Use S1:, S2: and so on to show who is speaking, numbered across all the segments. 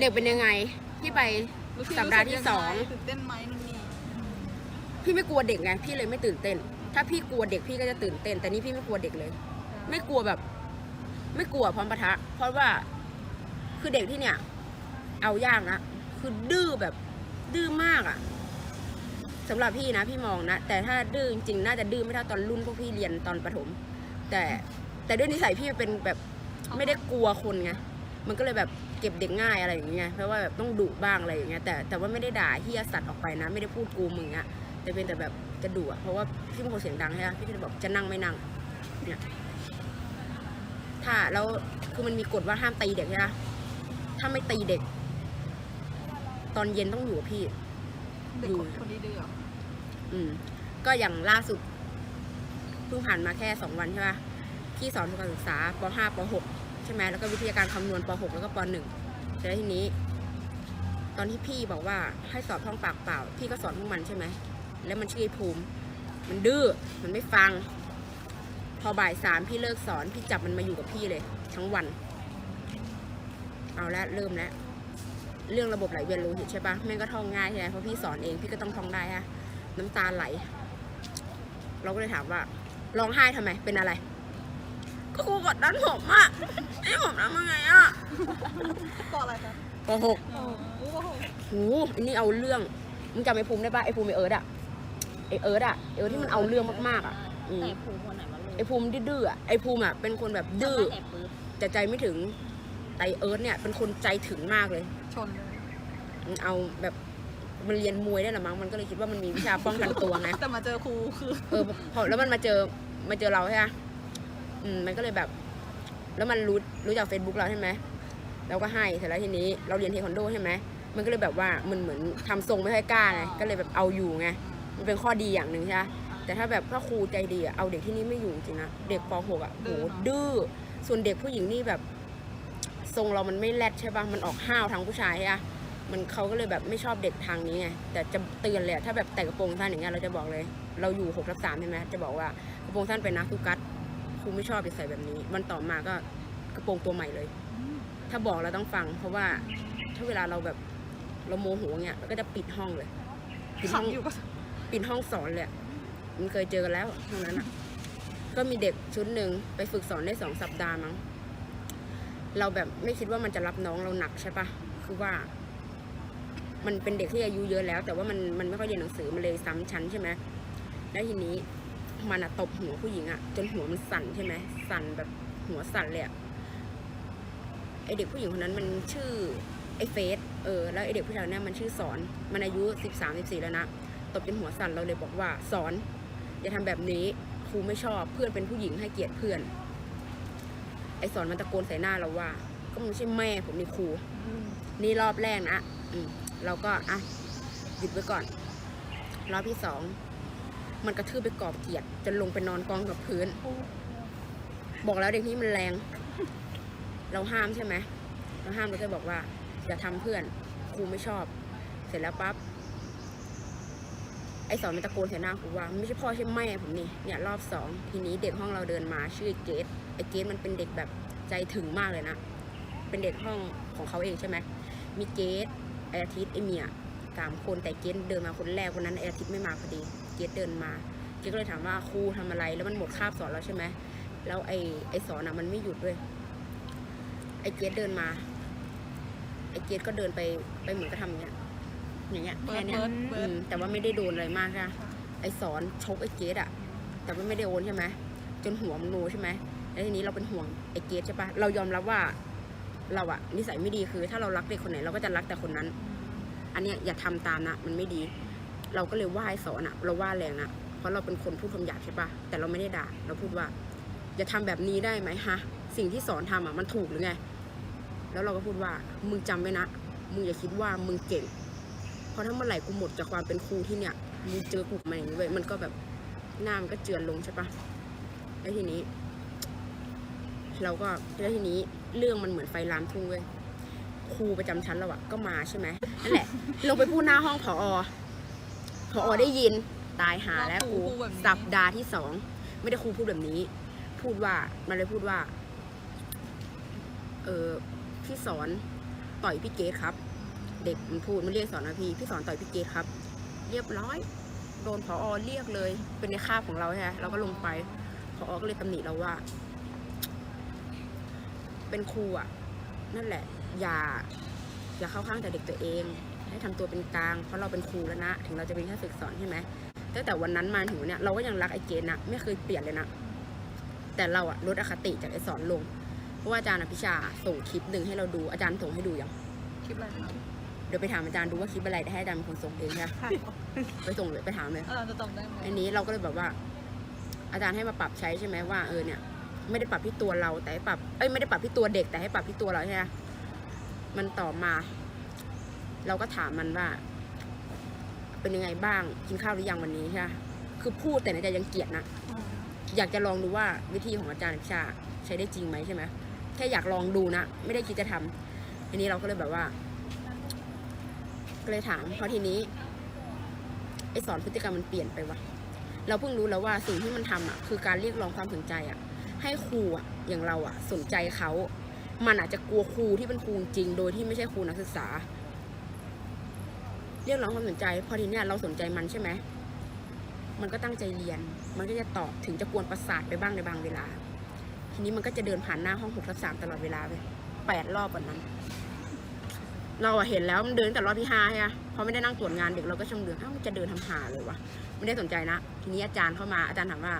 S1: เด็กเป็นยังไงพี่ไปสัปดาห์ที่สอง
S2: ตื่นเต้นไหมนู่นนี่
S1: พี่ไม่กลัวเด็กไงพี่เลยไม่ตื่นเต้น ถ้าพี่กลัวเด็กพี่ก็จะตื่นเต้น แต่นี่พี่ไม่กลัวเด็กเลย ไม่กลัวแบบ ไม่กลัวพร้อมปะทะ เพราะว่าคือเด็กที่เนี่ย เอายากนะคือดื้อแบบดื้อมากอะสำหรับพี่นะพี่มองนะ แต่ถ้าดื้อจริงๆน่าจะดื้อไม่เท่าตอนรุ่นพวกพี่เรียนตอนประถม แต่แต่ด้วยนิสัยพี่เป็นแบบไม่ได้กลัวคนไงมันก็เลยแบบ เก็บเด็กง่ายอะไรอย่างเงี้ยเพราะว่าแบบต้องดุบ้างอะไรอย่างเงี้ยแต่แต่ว่าไม่ได้ด่าเฮียสัตว์ออกไปนะ ไม่ได้พูดกูมึงอะแต่เป็นแต่แบบจะดุอะเพราะว่าพี่เป็นคนเสียงดังใช่ไหมพี่ก็จะบอกจะนั่งไม่นั่งเนี่ยถ้าแล้วคือมันมีกฎว่าห้ามตีเด็กใช่ไหมถ้าไม่ตีเด็ก ตอนเย็นต้องอยู่กับพี่
S2: เด็ก
S1: อยู่
S2: คนนี้ดื้อเหรอ
S1: อืม ก็อย่างล่าสุดเพิ่งผ่านมาแค่สองวันใช่ปะพี่สอนทุกการศึกษาป .5 ป .6 ใช่ไหมแล้วก็วิทยาการคำนวณป .6 แล้วก็ป .1 แต่ทีนี้ ตอนที่พี่บอกว่าให้สอบท่องปากเปล่า พี่ก็สอนพวกมันใช่ไหม แล้วมันชื่อไอ้ภูมิ มันดื้อ มันไม่ฟัง พอบ่ายสามพี่เลิกสอน พี่จับมันมาอยู่กับพี่เลย ทั้งวัน เอาละเริ่มแล้วเรื่องระบบไหลเวียนโลหิตใช่ปะแม่งก็ท่องง่ายใช่ไหมเพราะพี่สอนเองพี่ก็ต้องท่องได้ฮะน้ำตาไหล เราก็เลยถามว่าร้องไห้ทำไม เป็นอะไร ก็ครูกดดันผมอะให้ผมทำยังไงอะ
S2: ต่ออะไรคะ
S1: ปหก
S2: โอ้โห
S1: โหอันนี้เอาเรื่องมึงจำไอ้ภูมิได้ปะไอ้ภูมิไอ้เอิร์ดอะไอ้เอิร์ดอะไอ้เอิร์ดที่มันเอาเรื่องมากๆอะอืม
S3: แต่ภูมิคนไหนวะลูก
S1: ไอ้ภูมิดื้อๆอะไอ้ภูมิอะเป็นคนแบบดื้อ
S3: จำไแต่ปื๊ด
S1: แต่ใจไม่ถึงแต่ไอ้เอิร์ดเนี่ยเป็นคนใจถึงมากเลย
S2: ชนเลย
S1: มันเอาแบบมันเรียนมวยได้หรือมั้งมันก็เลยคิดว่ามันมีวิชาป้องกันตัวไง
S2: แต่มาเจอครูคือ
S1: เออพอแล้วมันมาเจอมาเจอเราใช่ไหม อืมมันก็เลยแบบ แล้วมันรู้รู้จากเฟซบุ๊กเราใช่ไหมเราก็ให้เสร็จแล้วทีนี้เราเรียนเทควันโดใช่ไหมมันก็เลยแบบว่ามันเหมือนทำทรงไม่ค่อยกล้าไงก็เลยแบบเอาอยู่ไงมันเป็นข้อดีอย่างหนึ่งใช่ไหมแต่ถ้าแบบถ้าครูใจดีอะเอาเด็กที่นี่ไม่อยู่จริงนะเด็กป .6 อะโหดื้อส่วนเด็กผู้หญิงนี่แบบ ทรงเรามันไม่แรดใช่ปะมันออกห้าวทางผู้ชายใช่ปะมันเขาก็เลยแบบไม่ชอบเด็กทางนี้ไงแต่จะเตือนเลยอะถ้าแบบแต่งกระโปรงสั้นอย่างเงี้ยเราจะบอกเลย เราอยู่หกทับสามใช่ไหมจะบอกว่ากระโปรงสั้นเป็นนักทุกัส ครูไม่ชอบจะใส่แบบนี้ วันต่อมาก็กระโปรงตัวใหม่เลย ถ้าบอกเราต้องฟัง เพราะว่าถ้าเวลาเราแบบเราโมโหเงี้ยเราก็จะปิดห้องเลยปิดห้อง
S2: ขำอยู่ก็
S1: ปิดห้องสอนเลยอะมันเคยเจอกันแล้วตรงนั้นอะ ก็มีเด็กชุดหนึ่งไปฝึกสอนได้สองสัปดาห์มั้งเราแบบไม่คิดว่ามันจะรับน้องเราหนักใช่ปะคือว่า มันเป็นเด็กที่อายุเยอะแล้ว แต่ว่ามันมันไม่ค่อยเรียนหนังสือมันเลยซ้ำชั้นใช่ไหมแล้วทีนี้ มันอะตบหัวผู้หญิงอะจนหัวมันสั่นใช่ไหมสั่นแบบหัวสั่นเลยอะไอเด็กผู้หญิงคนนั้นมันชื่อไอเฟสเออแล้วไอเด็กผู้ชายเนี่ยมันชื่อสอนมันอายุสิบสามสิบสี่แล้วนะตบจนหัวสั่นเราเลยบอกว่าสอนอย่าทำแบบนี้ครูไม่ชอบเพื่อนเป็นผู้หญิงให้เกียรติเพื่อน ไอสอนมันตะโกนใส่หน้าเราว่า ก็มันไม่ใช่แม่ผมนี่ครูนี่รอบแรกนะอืมเราก็อะหยุดไว้ก่อน รอบที่สอง มันกระทืบไปกรอบเกียรติจนลงไปนอนกองกับพื้น บอกแล้วเด็กนี้มันแรง เราห้ามใช่ไหมเราห้ามเราก็บอกว่าอย่าทำเพื่อนครูไม่ชอบ เสร็จแล้วปั๊บไอสอนมันตะโกนใส่หน้าครูว่าไม่ใช่พ่อใช่แม่ผมนี่เนี่ยรอบสองทีนี้เด็กห้องเราเดินมาชื่อเกดไอเกดมันเป็นเด็กแบบใจถึงมากเลยนะเป็นเด็กห้องของเขาเองใช่ไหมมีเกดไออาทิตย์ไอเมียสามคนแต่เกดเดินมาคนแรกวันนั้นไออาทิตย์ไม่มาพอดี กดเดินมาเกดก็เลยถามว่าครูทำอะไร แล้วมันหมดคาบสอนแล้วใช่ไหมแล้วไอไอสอนอะมันไม่หยุดด้วย ไอเกดเดินมา ไอเกดก็เดินไปไปเหมือนกับทำอย่างเงี้ยอย่างเงี้ย
S2: เบิ
S1: แค่
S2: ร์ด
S1: เนี้ย
S2: เบิร์ดเบิ
S1: อื
S2: ร์ด
S1: มแต่ว่าไม่ได้โดนอะไรมากค่ะไอสอนชกไอเกดอะแต่ว่าไม่ได้โอนใช่ไหมจนหัวมันโนใช่ไหมแล้วทีนี้เราเป็นห่วงไอเกดใช่ปะเรายอมรับว่าเราอะนิสัยไม่ดีคือ ถ้าเรารักเด็กคนไหนเราก็จะรักแต่คนนั้น อันเนี้ยอย่าทำตามนะ มันไม่ดี เราก็เลยว่าไอสอนอะเราว่าแรงนะเพราะเราเป็นคนพูดคำหยาบใช่ปะแต่เราไม่ได้ด่าเราพูดว่าอย่าทำแบบนี้ได้ไหมฮะ สิ่งที่สอนทำอะมันถูกหรือไง แล้วเราก็พูดว่ามึงจำไว้นะ มึงอย่าคิดว่ามึงเก่ง เพราะถ้าเมื่อไหร่กูหมดจากความเป็นครูที่เนี่ยมึงเจอกูมาอย่างนี้เว้ยมันก็แบบหน้ามันก็เจือนลงใช่ปะแล้วทีนี้ เราก็แล้วทีนี้เรื่องมันเหมือนไฟลามทุ่งเว้ยครูประจำชั้นเราอะก็มาใช่ไหมนั่นแหละ ลงไปพูดหน้าห้องผอ ผอได้ยินตายหาแล้วครูสัปดาห์ที่สองไม่ได้ครูพูดแบบนี้ พูดว่ามันเลยพูดว่า เออพี่สอนต่อยพี่เกดครับ เด็กมันพูดมันเรียกสอนนะพี่พี่สอนต่อยพี่เกดครับ เรียบร้อย โดนพออเรียกเลย เป็นในคาบของเราใช่ไหมเราก็ลงไปพออก็เลยตำหนิเราว่า เป็นครูอะ นั่นแหละ อย่า อย่าเข้าข้างแต่เด็กตัวเอง ให้ทำตัวเป็นกลาง เพราะเราเป็นครูแล้วนะ ถึงเราจะเป็นแค่ฝึกสอนใช่ไหมตั้งแต่วันนั้นมาถึงวันเนี้ยเราก็ยังรักไอ้เกณฑ์นะไม่เคยเปลี่ยนเลยนะ แต่เราอะลดอคติจากไอ้สอนลง เพราะว่าอาจารย์อภิชาส่งคลิปหนึ่งให้เราดูอาจารย์ส่งให้ดูยัง
S2: คลิปอะไรนะครับ
S1: เดี๋ยวไปถามอาจารย์ดูว่าคลิปอะไรแต่ให้อาจารย์เป็นคนส่งเองใช่ไหมไปส่งเลยไปถามเลย
S2: อาจารย์จะจำได้ไหม
S1: อันนี้เราก็เลยแบบว่า อาจารย์ให้มาปรับใช้ใช่ไหมว่าเออเนี่ยไม่ได้ปรับที่ตัวเราแต่ให้ปรับเอ้ยไม่ได้ปรับที่ตัวเด็กแต่ให้ปรับที่ตัวเราใช่ไหมมันต่อมา เราก็ถามมันว่า เป็นยังไงบ้างกินข้าวหรือยังวันนี้ใช่ไหมคือพูดแต่ในใจยังเกลียดนะ
S2: อืม
S1: อยากจะลองดูว่าวิธีของอาจารย์พิชาใช้ได้จริงไหมใช่ไหมแค่อยากลองดูนะไม่ได้คิดจะทำทีนี้เราก็เลยแบบว่าก็เลยถามเพราะทีนี้ไอสอนพฤติกรรมมันเปลี่ยนไปว่ะเราเพิ่งรู้แล้วว่าสิ่งที่มันทำอะคือการเรียกร้องความสนใจอะ ให้ครูอะอย่างเราอะสนใจเขา มันอาจจะกลัวครูที่เป็นครูจริง โดยที่ไม่ใช่ครูนักศึกษา เรียกร้องความสนใจ พอทีเนี้ยเราสนใจมันใช่ไหมมันก็ตั้งใจเรียน มันก็จะตอบถึงจะกวนประสาทไปบ้างในบางเวลา ทีนี้มันก็จะเดินผ่านหน้าห้องหกทับสามตลอดเวลาเลยแปดรอบวันนั้น เราเห็นแล้วมันเดินแต่รอบที่ห้าใช่ไหมพอไม่ได้นั่งตรวจงานเด็กเราก็ชมเดืออ้าวมันจะเดินทำหาเลยวะไม่ได้สนใจนะ ทีนี้อาจารย์เข้ามาอาจารย์ถามว่า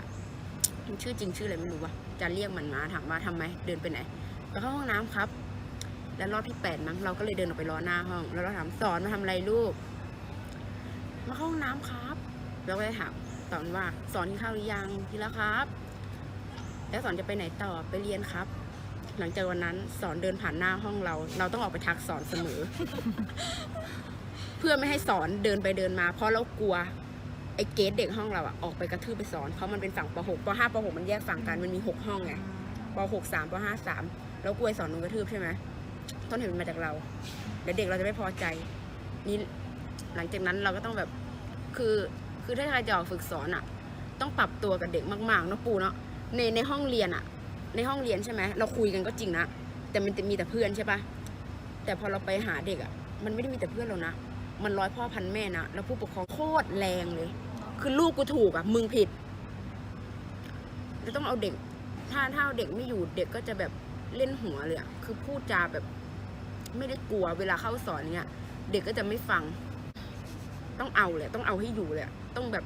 S1: ชื่อจริงชื่ออะไรไม่รู้วะอาจารย์เรียกมันมาถามว่าทำไมเดินไปไหนไปเข้าห้องน้ำครับ แล้วรอบที่แปดมั้งเราก็เลยเดินออกไปรอหน้าห้อง แล้วเราถามสอนมาทำอะไรลูก มาเข้าห้องน้ำครับแล้วก็เลยถามสอนว่าสอนกินข้าวหรือยังกินแล้วครับ แล้วสอนจะไปไหนต่อไปเรียนครับ หลังจากวันนั้นสอนเดินผ่านหน้าห้องเรา เราต้องออกไปทักสอนเสมอ เพื่อไม่ให้สอนเดินไปเดินมา เพราะเรากลัวไอ้เกตเด็กห้องเราอะออกไปกระทืบไปสอนเพราะมันเป็นฝั่งป .6 ป .5 ป .6 มันแยกฝั่งกันมันมีหกห้องไงป .6 3ป .5 3แล้วกลัวสอนโดนกระทืบใช่ไหมต้นเหตุมันมาจากเราเดี๋ยวเด็กเราจะไม่พอใจนี่ หลังจากนั้นเราก็ต้องแบบคือคือถ้าใครจะออกฝึกสอนอะต้องปรับตัวกับเด็กมากๆเนาะปูเนาะในในห้องเรียนอะในห้องเรียนใช่ไหมเราคุยกันก็จริงนะแต่มันจะมีแต่เพื่อนใช่ปะแต่พอเราไปหาเด็กอะมันไม่ได้มีแต่เพื่อนเรานะมันร้อยพ่อพันแม่นะแล้วผู้ปกครองโคตรแรงเลย คือลูกกูถูกอะมึงผิดจะต้องเอาเด็ก ถ้าถ้าเอาเด็กไม่อยู่เด็กก็จะแบบเล่นหัวเลยอะคือพูดจาแบบไม่ได้กลัวเวลาเข้าสอนเนี่ยเด็กก็จะไม่ฟัง ต้องเอาเลยต้องเอาให้อยู่เลยอะต้องแบบ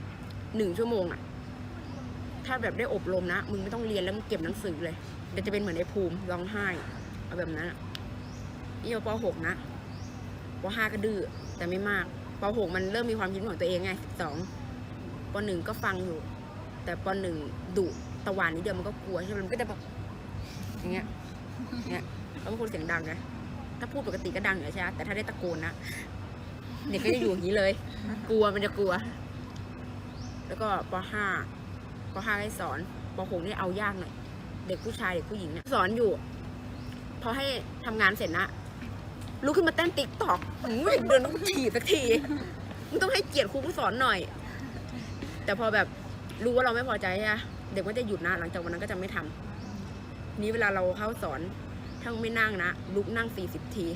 S1: หนึ่งชั่วโมงอะถ้าแบบได้อบรมนะมึงไม่ต้องเรียนแล้วมึงเก็บหนังสือเลยเดี๋ยวจะเป็นเหมือนไอ้ภูมิร้องไห้เอาแบบนั้นอะนี่ปหกนะปห้าก็ดื้อแต่ไม่มากปหกมันเริ่มมีความคิดของตัวเองไงสองปหนึ่งก็ฟังอยู่ แต่ปหนึ่งดุตะวันนิดเดียวมันก็กลัวใช่ไหมมันก็จะแบบอย่างเงี้ยเงี้ยแล้วเป็นคนเสียงดังไงถ้าพูดปกติก็ดังอยู่ใช่ไหมแต่ถ้าได้ตะโกนนะ เด็กก็จะอยู่อย่างนี้เลย กลัวมันจะกลัว แล้วก็ปห้าปห้าให้สอนปหกนี่เอายากหน่อย เด็กผู้ชายเด็กผู้หญิงเนี่ยสอนอยู่ พอให้ทำงานเสร็จนะลุกขึ้นมาเต้นติ๊กตอกเดินต้องถีบสักทีมึงต้องให้เกียรติครูผู้สอนหน่อย แต่พอแบบรู้ว่าเราไม่พอใจใช่ไเด็กก็จะหยุดนะ หลังจากวันนั้นก็จะไม่ทำนี้เวลาเราเข้าสอนถ้าไม่นั่งนะลุกนั่งสี่สิบที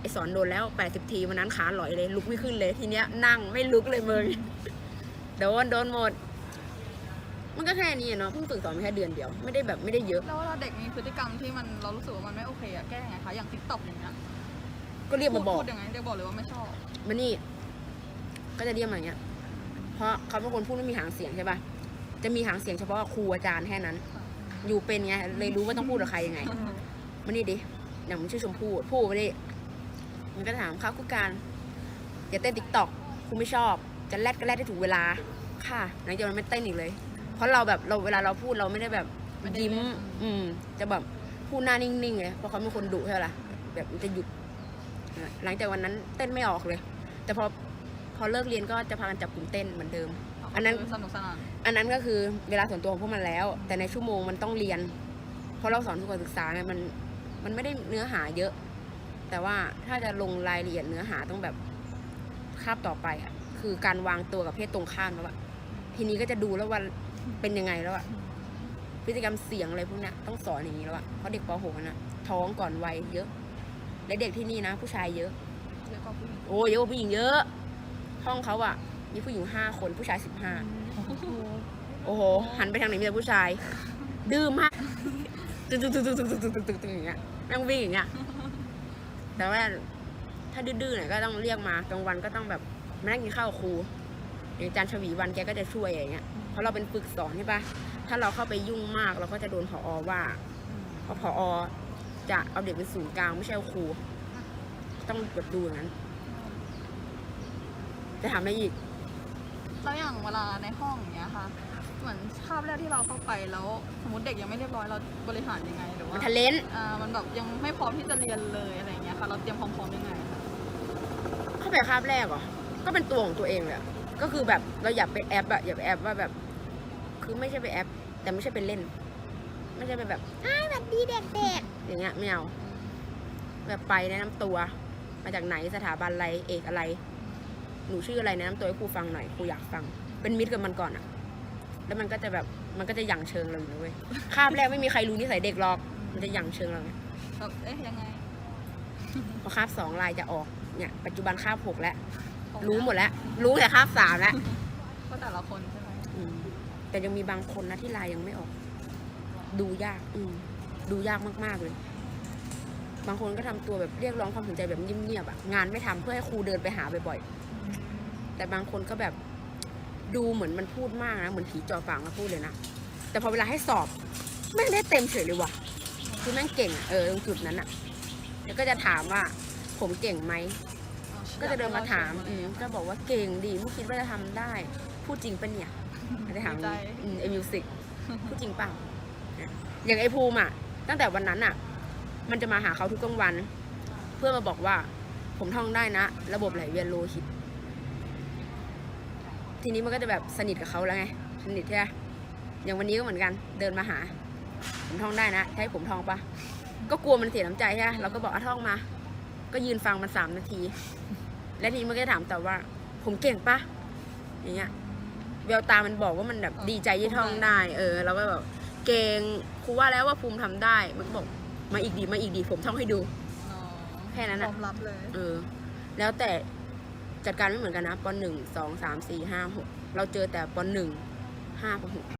S1: ไอสอนโดนแล้วแปดสิบทีวันนั้นขาหลอยเลย ลุกไม่ขึ้นเลยทีเนี้ยนั่งไม่ลุกเลยมึงโดนโดนหมด มันก็แค่นี้อะเนาะเพิ่งฝึกสอนมาแค่เดือนเดียว ไม่ได้แบบไม่ได้เยอะ
S2: แล้วเวลาเด็กมีพฤติกรรมที่มันเรารู้สึกว่ามันไม่โอเคอะแก้ยังไงคะอย่างติ๊กต็อกอย่างเงี้ย
S1: ก็เรียกมาบอก
S2: พูดยังไงเด็กบอกเลยว่าไม่ชอบ
S1: มานี่ ก็จะเรียกมาอย่างเงี้ย เพราะเขาเป็นคนพูดไม่มีหางเสียงใช่ปะจะมีหางเสียงเฉพาะครูอาจารย์แค่นั้น อยู่เป็นไงเลยรู้ว่าต้องพูดกับใครยังไงมานี่ดิอย่างมันชื่อชมพู่พูดมาดิ มันก็ถามค่ะครูการอย่าเต้นติ๊กต็อกครูไม่ชอบ จะแรดก็แรดได้ถูกเวลาค่ะหลังจากนั้นไม่เต้นอีกเลย เพราะเราแบบเราเวลาเราพูดเราไม่ได้แบบ
S2: ไม่ได้
S1: ยิ้ม
S2: เล่น
S1: อืม จะแบบพูดหน้านิ่งๆเลยเพราะเขาเป็นคนดุใช่ไหมล่ะแบบมันจะหยุด หลังจากวันนั้นเต้นไม่ออกเลย แต่พอพอเลิกเรียนก็จะพากันจับกลุ่มเต้นเหมือนเดิม อันนั้น
S2: สนุกสนาน
S1: อันนั้นก็คือเวลาส่วนตัวของพวกมันแล้ว แต่ในชั่วโมงมันต้องเรียน เพราะเราสอนทุกการศึกษาไงมันมันไม่ได้เนื้อหาเยอะ แต่ว่าถ้าจะลงรายละเอียดเนื้อหาต้องแบบคาบต่อไปอะคือการวางตัวกับเพศตรงข้ามแล้วอะทีนี้ก็จะดูแล้วว่าเป็นยังไงแล้วอะพฤติกรรมเสียงอะไรพวกนี้ต้องสอนอย่างนี้แล้วอะเพราะเด็กป .6 นะท้องก่อนวัยเยอะ และเด็กที่นี่นะ ผู้ชายเยอะโอ้เยอะผู้หญิงเยอะ ห้องเขาอะมีผู้หญิงห้าคนผู้ชายสิบห้าโอ้โหหันไปทางไหนมีแต่ผู้ชาย ดื้อมากตึ๊งตึ๊งตึ๊งตึ๊งตึ๊งตึ๊งตึ๊งอย่างเงี้ยนั่งวิ่งอย่างเงี้ย แต่ว่าถ้าดื้อๆหน่อยก็ต้องเรียกมากลางวันก็ต้องแบบมานั่งกินข้าวครูอย่างอาจารย์ชวีวันแกก็จะช่วยอย่างเงี้ยเพราะเราเป็นฝึกสอนใช่ปะถ้าเราเข้าไปยุ่งมากเราก็จะโดนผอว่าเพราะผอจะเอาเด็กเป็นศูนย์กลางไม่ใช่เอาครู ต้องแบบดูอย่างนั้น จะถามอะไรอีก
S2: แล้วอย่างเวลาในห้องอย่างเงี้ยค่ะ เหมือนคาบแรกที่เราเข้าไปแล้วสมมติเด็กยังไม่เรียบร้อยเราบริหารยังไงหรือว่า
S1: มันทะเลน
S2: อ่ามันแบบยังไม่พร้อมที่จะเรียนเลยอะไรอย่างเงี้ยค่ะ เราเตรียมความพร้อมยังไงคะ
S1: เข้าไปคาบแรกเหรอ ก็เป็นตัวของตัวเองเลยอะก็คือแบบเราอย่าไปแอปอะอย่าไปแอปว่าแบบ คือไม่ใช่ไปแอป แต่ไม่ใช่ไปเล่น ไม่ใช่ไปแบบอ้ายแบบดีเด็กๆอย่างเงี้ยไม่เอาแบบไปแนะนำตัว มาจากไหนสถาบันอะไรเอกอะไร หนูชื่ออะไรแนะนำตัวให้ครูฟังหน่อยครูอยากฟัง เป็นมิตรกับมันก่อนอะ แล้วมันก็จะแบบมันก็จะหยั่งเชิงเราอยู่นะเว้ยคาบแรกไม่มีใครรู้นิสัยเด็กหรอก มันจะหยั่งเชิงเราไง
S2: แบบเอ๊ะยังไง
S1: พอคาบสองลายจะออกเนี่ยปัจจุบันคาบหกแล้ว
S2: ของ
S1: รู้หมดแล้ว รู้แต่คาบสามแล้ว
S2: ก็แต่ละคนใช่ไหม
S1: อืมแต่ยังมีบางคนนะที่ลายยังไม่ออก ดูยาก อืมดูยากมากๆเลย บางคนก็ทำตัวแบบเรียกร้องความสนใจแบบเงียบๆอะงานไม่ทำเพื่อให้ครูเดินไปหาบ่อยๆแต่บางคนก็แบบ ดูเหมือนมันพูดมากนะเหมือนผีจ่อฝางมาพูดเลยนะแต่พอเวลาให้สอบแม่งได้เต็มเฉยเลยว่ะคือแม่งเก่งอะเออตรงจุดนั้นอะแล้วก็จะถามว่าผมเก่งไหมก็จะเดินมาถามอืมก็บอกว่าเก่งดีไม่คิดว่าจะทำได้ พูดจริงปะเนี่ยก็จะถาม
S2: ดีใจ
S1: อืมไอมิวสิกพูดจริงเปล่าเนี่ยอย่างไอภูมิอะตั้งแต่วันนั้นอะมันจะมาหาเขาทุกกลางวัน เพื่อมาบอกว่าผมท่องได้นะ ระบบไหลเวียนโลหิต ทีนี้มันก็จะแบบสนิทกับเขาแล้วไง สนิทใช่ไหมอย่างวันนี้ก็เหมือนกัน เดินมาหา ผมท่องได้นะให้ผมท่องปะก็กลัวมันเสียน้ำใจใช่ไหมเราก็บอกอะท่องมา ก็ยืนฟังมันสามนาที และทีนี้มันก็ถามต่อว่า ผมเก่งปะอย่างเงี้ยแววตามันบอกว่ามันแบบดีใจที่ท่องได้ เออเราก็แบบเก่งครูว่าแล้วว่าภูมิทำได้มันก็บอกมาอีกดีมาอีกดีผมท่องให้ดู
S2: อ๋อ
S1: แค่นั้น
S2: ย
S1: อะ
S2: อมรับเลย
S1: เออ แล้วแต่ จัดการไม่เหมือนกันนะปหนึ่งสองสามสี่ห้าหกเราเจอแต่ปหนึ่งห้าปหก